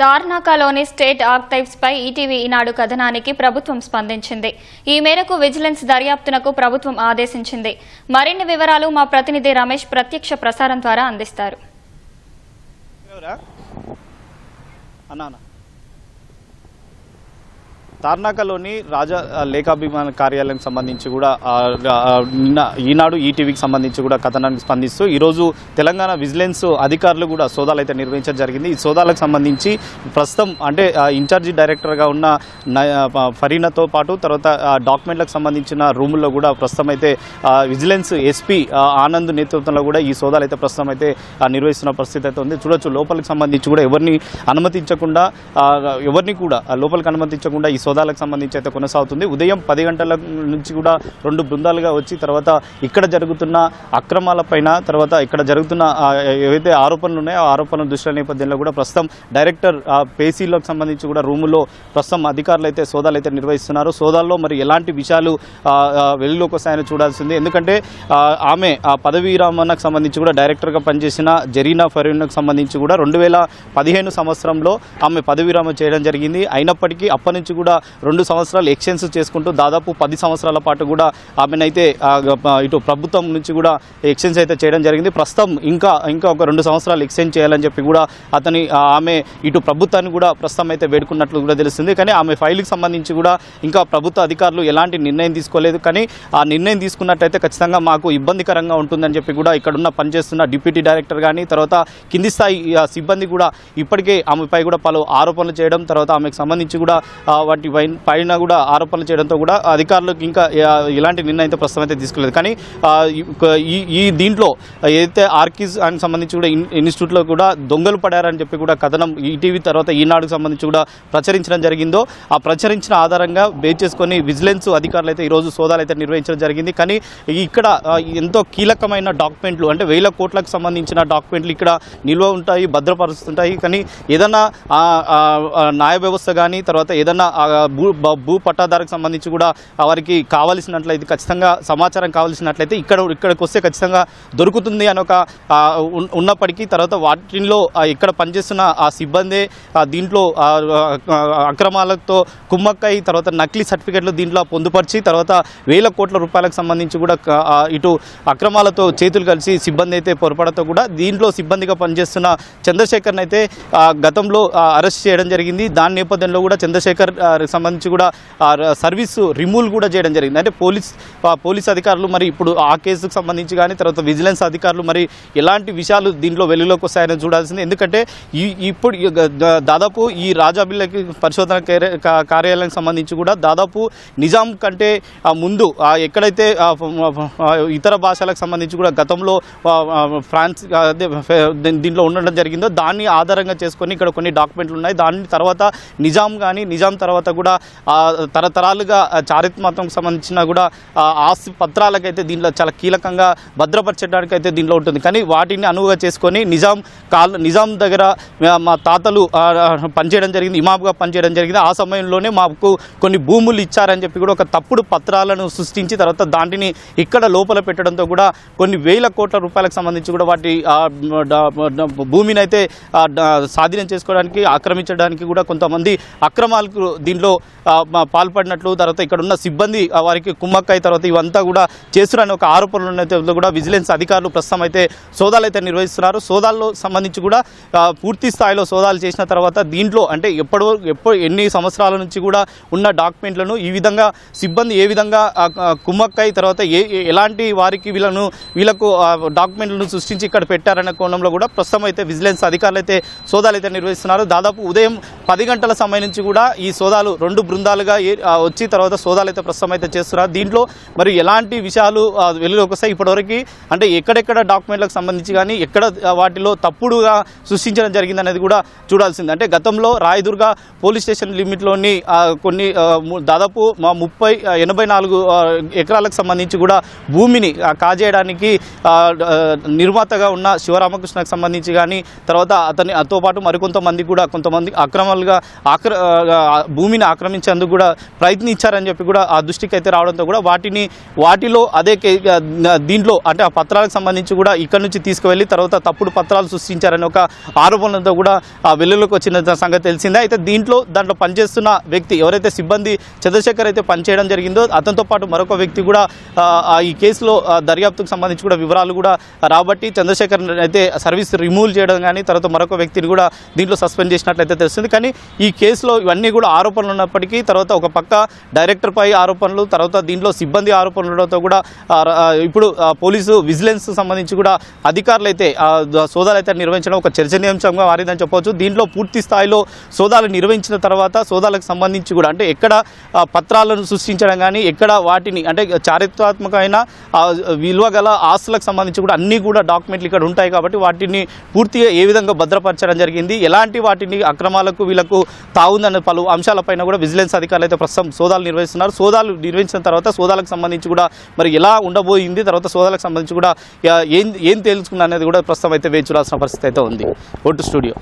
తార్నాకాలోని state archives పై ETV Eenadu కథనానికి ప్రభుత్వం స్పందించింది. ఈ మేరకు విజిలెన్స్ దర్యాప్తునకు ప్రభుత్వం ఆదేశించింది. మరిన్ని వివరాలు మా ప్రతినిధి రమేష్ ప్రత్యక్ష ప్రసారం ద్వారా అందిస్తారు. అన్నా. తార్నాకలోని రాజా లేఖాభిమాన కార్యాలయం సంబంధించి కూడా నిన్న ఈనాడు ఈటీవీకి సంబంధించి కూడా కథనానికి స్పందిస్తూ ఈరోజు తెలంగాణ విజిలెన్స్ అధికారులు కూడా సోదాలు అయితే నిర్వహించడం జరిగింది. ఈ సోదాలకు సంబంధించి ప్రస్తుతం అంటే ఇన్ఛార్జి డైరెక్టర్గా ఉన్న న- ఫరీనాతో పాటు తర్వాత ఆ, డాక్యుమెంట్లకు సంబంధించిన రూముల్లో కూడా ప్రస్తుతం అయితే విజిలెన్స్ ఎస్పీ ఆనంద్ నేతృత్వంలో కూడా ఈ సోదాలు అయితే ప్రస్తుతం అయితే నిర్వహిస్తున్న పరిస్థితి అయితే ఉంది. చూడొచ్చు లోపలికి సంబంధించి కూడా ఎవరిని అనుమతించకుండా ఎవరిని కూడా లోపలికి అనుమతించకుండా ఈ సోదాలకు సంబంధించి అయితే కొనసాగుతుంది. ఉదయం పది గంటల నుంచి కూడా రెండు బృందాలుగా వచ్చి తర్వాత ఇక్కడ జరుగుతున్న అక్రమాలపైన తర్వాత ఇక్కడ జరుగుతున్న ఏవైతే ఆరోపణలు ఉన్నాయో ఆ ఆరోపణల దృష్టి నేపథ్యంలో కూడా ప్రస్తుతం డైరెక్టర్ ఆ, పేసీలకు సంబంధించి కూడా రూములో ప్రస్తుతం అధికారులు అయితే సోదాలు అయితే నిర్వహిస్తున్నారు. సోదాల్లో మరి ఎలాంటి విషయాలు వెలుగులోకి వస్తాయని చూడాల్సింది. ఎందుకంటే ఆమె ఆ పదవీ విరామణకు సంబంధించి కూడా డైరెక్టర్గా పనిచేసిన జరీనా ఫరీన్కు సంబంధించి కూడా రెండు వేల పదిహేను సంవత్సరంలో ఆమె పదవీ విరామం చేయడం జరిగింది. అయినప్పటికీ అప్పటి నుంచి కూడా రెండు సంవత్సరాలు ఎక్స్చేంజ్ చేసుకుంటూ దాదాపు పది సంవత్సరాల పాటు కూడా ఆమెనైతే ఇటు ప్రభుత్వం నుంచి కూడా ఎక్స్చేంజ్ అయితే చేయడం జరిగింది. ప్రస్తుతం ఇంకా ఇంకా ఒక రెండు సంవత్సరాలు ఎక్స్చేంజ్ చేయాలని చెప్పి కూడా అతని ఆమె ఇటు ప్రభుత్వాన్ని కూడా ప్రస్తుతం అయితే వేడుకున్నట్లు కూడా తెలుస్తుంది. కానీ ఆమె ఫైల్కి సంబంధించి కూడా ఇంకా ప్రభుత్వ అధికారులు ఎలాంటి నిర్ణయం తీసుకోలేదు. కానీ ఆ నిర్ణయం తీసుకున్నట్టయితే ఖచ్చితంగా మాకు ఇబ్బందికరంగా ఉంటుందని చెప్పి కూడా ఇక్కడున్న పనిచేస్తున్న డిప్యూటీ డైరెక్టర్ కానీ తర్వాత కింది స్థాయి ఆ, సిబ్బంది కూడా ఇప్పటికే ఆమెపై కూడా పలు ఆరోపణలు చేయడం తర్వాత ఆమెకు సంబంధించి కూడా వాటి వాటి పైన కూడా ఆరోపణలు చేయడంతో కూడా అధికారులకు ఇంకా ఇలాంటి ఎలాంటి నిర్ణయం అయితే ప్రస్తుతం అయితే తీసుకోలేదు. కానీ ఈ ఈ దీంట్లో ఏదైతే ఆర్కిస్ అని సంబంధించి కూడా ఇన్- ఇన్స్టిట్యూట్లో కూడా దొంగలు పడారని చెప్పి కూడా కథనం ఈటీవీ తర్వాత ఈనాడుకు సంబంధించి కూడా ప్రచురించడం జరిగిందో ఆ ప్రచురించిన ఆధారంగా బేస్ చేసుకొని విజిలెన్స్ అధికారులు అయితే ఈరోజు సోదాలు అయితే నిర్వహించడం జరిగింది. కానీ ఇక్కడ ఎంతో కీలకమైన డాక్యుమెంట్లు అంటే వేల కోట్లకు సంబంధించిన డాక్యుమెంట్లు ఇక్కడ నిల్వ ఉంటాయి భద్రపరుస్తుంటాయి. కానీ ఏదన్నా న్యాయ వ్యవస్థ కానీ తర్వాత ఏదన్నా భూ భూ పట్టాదారుకు సంబంధించి కూడా వారికి కావలసినట్లయితే ఖచ్చితంగా సమాచారం కావలసినట్లయితే ఇక్కడ ఇక్కడికి వస్తే ఖచ్చితంగా దొరుకుతుంది అని ఒక ఉన్నప్పటికీ తర్వాత వాటిలో ఇక్కడ పనిచేస్తున్న ఆ సిబ్బందే దీంట్లో అక్రమాలతో కుమ్మక్కై తర్వాత నకిలీ సర్టిఫికెట్లు దీంట్లో పొందుపరిచి తర్వాత వేల కోట్ల రూపాయలకు సంబంధించి కూడా ఇటు అక్రమాలతో చేతులు కలిసి సిబ్బంది అయితే పొరపడతో కూడా దీంట్లో సిబ్బందిగా పనిచేస్తున్న చంద్రశేఖర్ని అయితే గతంలో అరెస్ట్ చేయడం జరిగింది. దాని నేపథ్యంలో కూడా చంద్రశేఖర్ సంబంధించి కూడా సర్వీస్ రిమూవ్ కూడా చేయడం జరిగింది. అంటే పోలీస్ పోలీస్ అధికారులు మరి ఇప్పుడు ఆ కేసుకు సంబంధించి కానీ తర్వాత విజిలెన్స్ అధికారులు మరి ఎలాంటి విషయాలు దీంట్లో వెలుగులోకి వస్తాయని చూడాల్సింది. ఎందుకంటే ఈ ఇప్పుడు దాదాపు ఈ రాజాబిల్లకి పరిశోధన కార్యాలయానికి సంబంధించి కూడా దాదాపు నిజాం కంటే ముందు ఎక్కడైతే ఇతర భాషలకు సంబంధించి కూడా గతంలో ఫ్రాన్స్ అదే, దీంట్లో ఉండడం జరిగిందో దాన్ని ఆధారంగా చేసుకొని ఇక్కడ కొన్ని డాక్యుమెంట్లు ఉన్నాయి. దాని తర్వాత నిజాం కానీ నిజాం తర్వాత కూడా తరతరాలుగా చారిత్మకం సంబంధించిన కూడా ఆస్తి పత్రాలకైతే దీంట్లో చాలా కీలకంగా భద్రపరచడానికి అయితే దీంట్లో ఉంటుంది. కానీ వాటిని అనువుగా చేసుకొని నిజాం కాల్ నిజాం దగ్గర మా- తాతలు పనిచేయడం జరిగింది ఇమాబ్గా పనిచేయడం జరిగింది. ఆ సమయంలోనే మాకు కొన్ని భూములు ఇచ్చారని చెప్పి కూడా ఒక తప్పుడు పత్రాలను సృష్టించి తర్వాత దాంటిని ఇక్కడ లోపల పెట్టడంతో కూడా కొన్ని వేల కోట్ల రూపాయలకు సంబంధించి కూడా వాటి భూమిని అయితే స్వాధీనం చేసుకోవడానికి ఆక్రమించడానికి కూడా కొంతమంది అక్రమాలకు దీంట్లో ఆ, పాల్పడినట్లు తర్వాత ఇక్కడ ఉన్న సిబ్బంది వారికి కుమ్మక్కై తర్వాత ఇవంతా కూడా చేస్తున్నారని ఒక ఆరోపణలు ఉన్న కూడా విజిలెన్స్ అధికారులు ప్రస్తుతం అయితే సోదాలు అయితే నిర్వహిస్తున్నారు. సోదాల్లో సంబంధించి కూడా పూర్తి స్థాయిలో సోదాలు చేసిన తర్వాత దీంట్లో అంటే ఎప్పటి ఎప్పుడు ఎన్ని సంవత్సరాల నుంచి కూడా ఉన్న డాక్యుమెంట్లను ఈ విధంగా సిబ్బంది ఏ విధంగా కుమ్మక్కై తర్వాత ఏ ఎలాంటి వారికి వీళ్ళను వీళ్ళకు డాక్యుమెంట్లను సృష్టించి ఇక్కడ పెట్టారనే కోణంలో కూడా ప్రస్తుతం అయితే విజిలెన్స్ అధికారులు అయితే సోదాలు అయితే నిర్వహిస్తున్నారు. దాదాపు ఉదయం పది గంటల సమయం నుంచి కూడా ఈ సోదాలు రెండు బృందాలుగా వచ్చి తర్వాత సోదాలు అయితే ప్రస్తుతం అయితే చేస్తున్నారు. దీంట్లో మరి ఎలాంటి విషయాలు ఆ, వెలుగులోకి వస్తాయి? ఇప్పటివరకు అంటే ఎక్కడెక్కడ డాక్యుమెంట్లకు సంబంధించి కానీ ఎక్కడ వాటిలో తప్పుడుగా సృష్టించడం జరిగింది అనేది కూడా చూడాల్సింది. అంటే గతంలో రాయదుర్గ పోలీస్ స్టేషన్ లిమిట్లోని కొన్ని దాదాపు మా ముప్పై ఎనభై నాలుగు ఎకరాలకు సంబంధించి కూడా భూమిని కాజేయడానికి నిర్మాతగా ఉన్న శివరామకృష్ణకు సంబంధించి కానీ తర్వాత అతని అతో పాటు మరికొంతమంది కూడా కొంతమంది అక్రమాలుగా ఆక్ర భూమిని భూమిని ఆక్రమించేందుకు కూడా ప్రయత్నించారని చెప్పి కూడా ఆ దృష్టికి అయితే రావడంతో కూడా వాటిని వాటిలో అదే దీంట్లో అంటే ఆ పత్రాలకు సంబంధించి కూడా ఇక్కడ నుంచి తీసుకువెళ్ళి తర్వాత తప్పుడు పత్రాలు సృష్టించారని ఒక ఆరోపణలతో కూడా ఆ వెల్లులోకి వచ్చిన సంగతి తెలిసిందే. అయితే దీంట్లో దాంట్లో పనిచేస్తున్న వ్యక్తి ఎవరైతే సిబ్బంది చంద్రశేఖర్ అయితే పనిచేయడం జరిగిందో అతనితో పాటు మరొక వ్యక్తి కూడా ఈ కేసులో దర్యాప్తుకు సంబంధించి కూడా వివరాలు కూడా రాబట్టి చంద్రశేఖర్ అయితే సర్వీస్ రిమూవ్ చేయడం కానీ తర్వాత మరొక వ్యక్తిని కూడా దీంట్లో సస్పెండ్ చేసినట్లయితే తెలుస్తుంది. కానీ ఈ కేసులో ఇవన్నీ కూడా ఆరోపణలు ఉన్నప్పటికీ తర్వాత ఒక పక్క డైరెక్టర్ పై ఆరోపణలు తర్వాత దీంట్లో సిబ్బంది ఆరోపణలతో కూడా ఇప్పుడు పోలీసు విజిలెన్స్ సంబంధించి కూడా అధికారులు అయితే సోదాలు అయితే నిర్వహించడం ఒక చర్చనీయాంశంగా మారిందని చెప్పవచ్చు. దీంట్లో పూర్తి స్థాయిలో సోదాలు నిర్వహించిన తర్వాత సోదాలకు సంబంధించి కూడా అంటే ఎక్కడ పత్రాలను సృష్టించడం కానీ ఎక్కడ వాటిని అంటే చారిత్రాత్మకమైన విలువ గల ఆస్తులకు సంబంధించి కూడా అన్నీ కూడా డాక్యుమెంట్లు ఇక్కడ ఉంటాయి కాబట్టి వాటిని పూర్తిగా ఏ విధంగా భద్రపరచడం జరిగింది ఎలాంటి వాటిని అక్రమాలకు వీళ్ళకు తావుందన్న పలు అంశాలపైన కూడా విజిలెన్స్ అధికారులు అయితే ప్రస్తుతం సోదాలు నిర్వహిస్తున్నారు. సోదాలు నిర్వహించిన తర్వాత సోదాలకు సంబంధించి కూడా మరి ఎలా ఉండబోయింది తర్వాత సోదాలకు సంబంధించి కూడా ఏం ఏం తెలుసుకున్నా అనేది కూడా ప్రస్తుతం అయితే వేచి చూడాల్సిన పరిస్థితి అయితే ఉంది. ఒట్టు స్టూడియో.